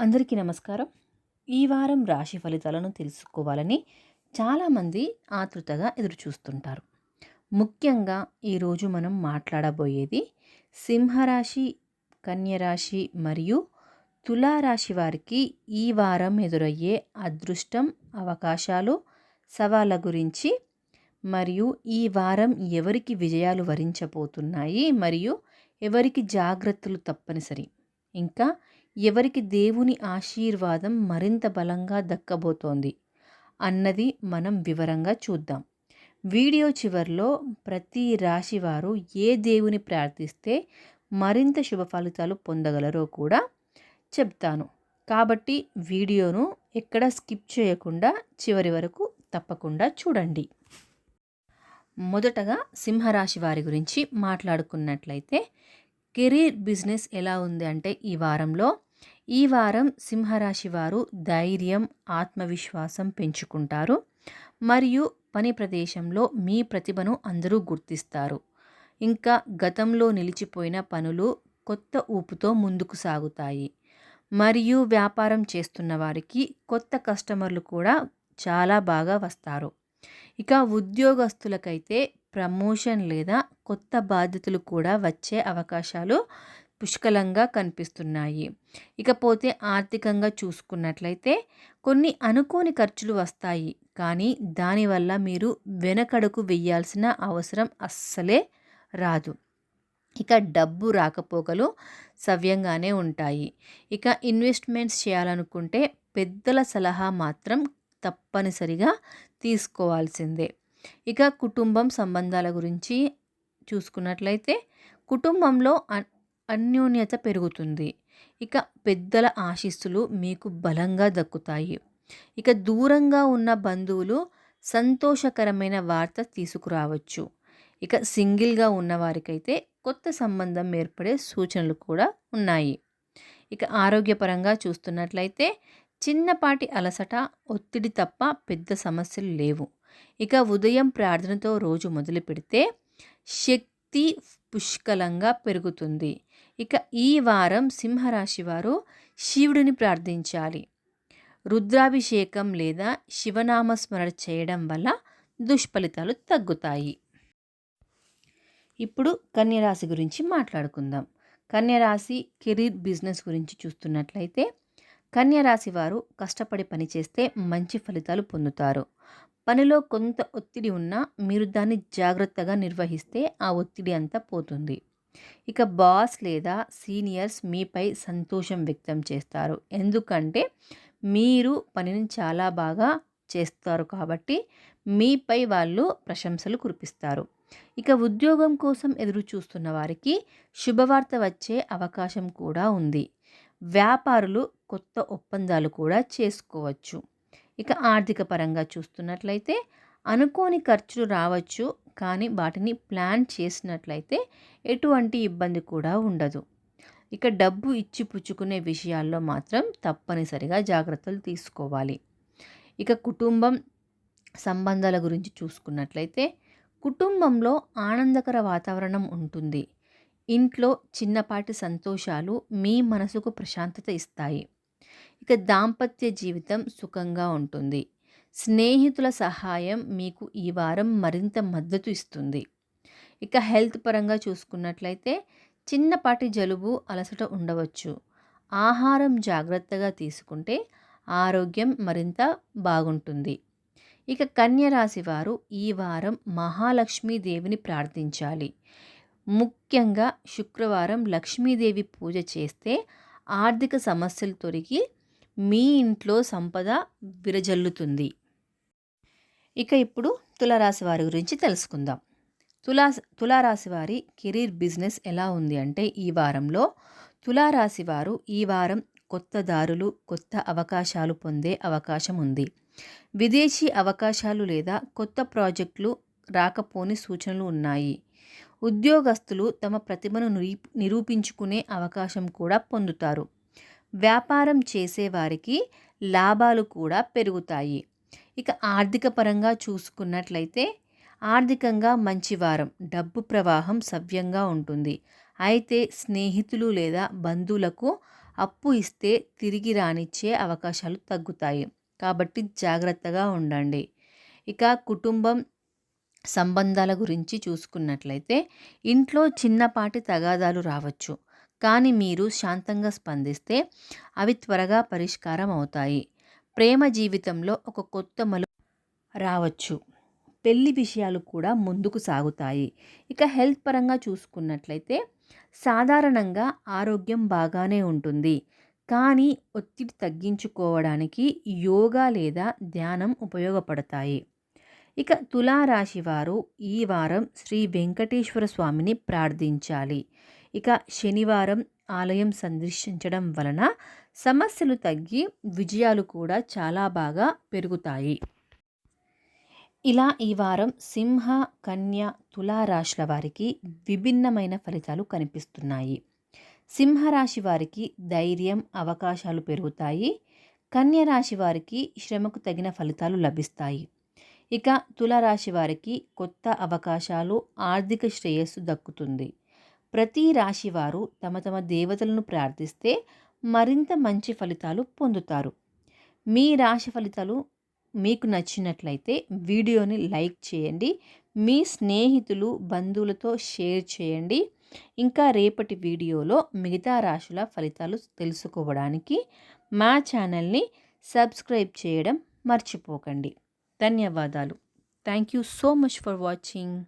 అందరికీ నమస్కారం. ఈ వారం రాశి ఫలితాలను తెలుసుకోవాలని చాలామంది ఆతృతగా ఎదురు చూస్తుంటారు ముఖ్యంగా ఈరోజు మనం మాట్లాడబోయేది సింహరాశి కన్యరాశి మరియు తులారాశి వారికి ఈ వారం ఎదురయ్యే అదృష్టం అవకాశాలు సవాళ్ళ గురించి మరియు ఈ వారం ఎవరికి విజయాలు వరించబోతున్నాయి మరియు ఎవరికి జాగ్రత్తలు తప్పనిసరి ఇంకా ఎవరికి దేవుని ఆశీర్వాదం మరింత బలంగా దక్కబోతోంది అన్నది మనం వివరంగా చూద్దాం. వీడియో చివరిలో ప్రతి రాశి వారు ఏ దేవుని ప్రార్థిస్తే మరింత శుభ ఫలితాలు పొందగలరో కూడా చెప్తాను. కాబట్టి వీడియోను ఎక్కడ స్కిప్ చేయకుండా చివరి వరకు తప్పకుండా చూడండి. మొదటగా సింహరాశి వారి గురించి మాట్లాడుకున్నట్లయితే కెరీర్ బిజినెస్ ఎలా ఉంది అంటే ఈ వారంలో ఈ వారం సింహరాశి వారు ధైర్యం ఆత్మవిశ్వాసం పెంచుకుంటారు. మరియు పని ప్రదేశంలో మీ ప్రతిభను అందరూ గుర్తిస్తారు. ఇంకా గతంలో నిలిచిపోయిన పనులు కొత్త ఊపుతో ముందుకు సాగుతాయి. మరియు వ్యాపారం చేస్తున్న వారికి కొత్త కస్టమర్లు కూడా చాలా బాగా వస్తారు. ఇక ఉద్యోగస్తులకైతే ప్రమోషన్ లేదా కొత్త బాధ్యతలు కూడా వచ్చే అవకాశాలు పుష్కలంగా కనిపిస్తున్నాయి. ఇకపోతే ఆర్థికంగా చూసుకున్నట్లయితే కొన్ని అనుకోని ఖర్చులు వస్తాయి. కానీ దానివల్ల మీరు వెనకడుకు వెయ్యాల్సిన అవసరం అస్సలే రాదు. ఇక డబ్బు రాకపోకలు సవ్యంగానే ఉంటాయి. ఇక ఇన్వెస్ట్మెంట్స్ చేయాలనుకుంటే పెద్దల సలహా మాత్రం తప్పనిసరిగా తీసుకోవాల్సిందే. ఇక కుటుంబం సంబంధాల గురించి చూసుకున్నట్లయితే కుటుంబంలో అన్యోన్యత పెరుగుతుంది. ఇక పెద్దల ఆశీస్సులు మీకు బలంగా దక్కుతాయి. ఇక దూరంగా ఉన్న బంధువులు సంతోషకరమైన వార్త తీసుకురావచ్చు. ఇక సింగిల్గా ఉన్నవారికైతే కొత్త సంబంధం ఏర్పడే సూచనలు కూడా ఉన్నాయి. ఇక ఆరోగ్యపరంగా చూస్తున్నట్లయితే చిన్నపాటి అలసట ఒత్తిడి తప్ప పెద్ద సమస్యలు లేవు. ఇక ఉదయం ప్రార్థనతో రోజు మొదలు పెడితే శక్తి పుష్కలంగా పెరుగుతుంది. ఇక ఈ వారం సింహరాశి వారు శివుడిని ప్రార్థించాలి. రుద్రాభిషేకం లేదా శివనామస్మరణ చేయడం వల్ల దుష్ఫలితాలు తగ్గుతాయి. ఇప్పుడు కన్యరాశి గురించి మాట్లాడుకుందాం. కన్యరాశి కెరీర్ బిజినెస్ గురించి చూస్తున్నట్లయితే కన్యరాశి వారు కష్టపడి పనిచేస్తే మంచి ఫలితాలు పొందుతారు. పనిలో కొంత ఒత్తిడి ఉన్నా మీరు దాన్ని జాగ్రత్తగా నిర్వహిస్తే ఆ ఒత్తిడి అంతా పోతుంది. ఇక బాస్ లేదా సీనియర్స్ మీపై సంతోషం వ్యక్తం చేస్తారు. ఎందుకంటే మీరు పనిని చాలా బాగా చేస్తారు కాబట్టి మీపై వాళ్ళు ప్రశంసలు కురిపిస్తారు. ఇక ఉద్యోగం కోసం ఎదురు చూస్తున్న వారికి శుభవార్త వచ్చే అవకాశం కూడా ఉంది. వ్యాపారులు కొత్త ఒప్పందాలు కూడా చేసుకోవచ్చు. ఇక ఆర్థిక పరంగా చూస్తున్నట్లయితే అనుకోని ఖర్చులు రావచ్చు కానీ వాటిని ప్లాన్ చేసినట్లయితే ఎటువంటి ఇబ్బంది కూడా ఉండదు. ఇక డబ్బు ఇచ్చి పుచ్చుకునే విషయాల్లో మాత్రం తప్పనిసరిగా జాగ్రత్తలు తీసుకోవాలి. ఇక కుటుంబం సంబంధాల గురించి చూసుకున్నట్లయితే కుటుంబంలో ఆనందకర వాతావరణం ఉంటుంది. ఇంట్లో చిన్నపాటి సంతోషాలు మీ మనసుకు ప్రశాంతత ఇస్తాయి. ఇక దాంపత్య జీవితం సుఖంగా ఉంటుంది. స్నేహితుల సహాయం మీకు ఈ వారం మరింత మద్దతు ఇస్తుంది. ఇక హెల్త్ పరంగా చూసుకున్నట్లయితే చిన్నపాటి జలుబు అలసట ఉండవచ్చు. ఆహారం జాగ్రత్తగా తీసుకుంటే ఆరోగ్యం మరింత బాగుంటుంది. ఇక కన్య రాశి వారు ఈ వారం మహాలక్ష్మీదేవిని ప్రార్థించాలి. ముఖ్యంగా శుక్రవారం లక్ష్మీదేవి పూజ చేస్తే ఆర్థిక సమస్యలు తొలగి మీ ఇంట్లో సంపద విరజల్లుతుంది. ఇక ఇప్పుడు తులారాశి వారి గురించి తెలుసుకుందాం. తులా తులారాశి వారి కెరీర్ బిజినెస్ ఎలా ఉంది అంటే ఈ వారంలో తులారాశి వారు ఈ వారం కొత్త దారులు కొత్త అవకాశాలు పొందే అవకాశం ఉంది. విదేశీ అవకాశాలు లేదా కొత్త ప్రాజెక్టులు రాకపోని సూచనలు ఉన్నాయి. ఉద్యోగస్తులు తమ ప్రతిభను నిరూపించుకునే అవకాశం కూడా పొందుతారు. వ్యాపారం చేసేవారికి లాభాలు కూడా పెరుగుతాయి. ఇక ఆర్థిక పరంగా చూసుకున్నట్లయితే ఆర్థికంగా మంచి వారం డబ్బు ప్రవాహం సవ్యంగా ఉంటుంది. అయితే స్నేహితులు లేదా బంధువులకు అప్పు ఇస్తే తిరిగి రానిచ్చే అవకాశాలు తగ్గుతాయి. కాబట్టి జాగ్రత్తగా ఉండండి. ఇక కుటుంబం సంబంధాల గురించి చూసుకున్నట్లయితే ఇంట్లో చిన్నపాటి తగాదాలు రావచ్చు. కానీ మీరు శాంతంగా స్పందిస్తే అవి త్వరగా పరిష్కారం అవుతాయి ప్రేమ జీవితంలో ఒక కొత్త మలు రావచ్చు. పెళ్ళి విషయాలు కూడా ముందుకు సాగుతాయి. ఇక హెల్త్ పరంగా చూసుకున్నట్లయితే సాధారణంగా ఆరోగ్యం బాగానే ఉంటుంది. కానీ ఒత్తిడి తగ్గించుకోవడానికి యోగా లేదా ధ్యానం ఉపయోగపడతాయి. ఇక తులారాశి వారు ఈ వారం శ్రీ వెంకటేశ్వర స్వామిని ప్రార్థించాలి. ఇక శనివారం ఆలయం సందర్శించడం వలన సమస్యలు తగ్గి విజయాలు కూడా చాలా బాగా పెరుగుతాయి. ఇలా ఈ వారం సింహ కన్య తులారాశుల వారికి విభిన్నమైన ఫలితాలు కనిపిస్తున్నాయి. సింహరాశి వారికి ధైర్యం అవకాశాలు పెరుగుతాయి. కన్య రాశి వారికి శ్రమకు తగిన ఫలితాలు లభిస్తాయి. ఇక తులారాశి వారికి కొత్త అవకాశాలు ఆర్థిక శ్రేయస్సు దక్కుతుంది. ప్రతి రాశి వారు తమ తమ దేవతలను ప్రార్థిస్తే మరింత మంచి ఫలితాలు పొందుతారు. మీ రాశి ఫలితాలు మీకు నచ్చినట్లయితే వీడియోని లైక్ చేయండి. మీ స్నేహితులు బంధువులతో షేర్ చేయండి. ఇంకా రేపటి వీడియోలో మిగతా రాశుల ఫలితాలు తెలుసుకోవడానికి మా ఛానల్ని సబ్స్క్రైబ్ చేయడం మర్చిపోకండి. ధన్యవాదాలు. Thank you so much for watching.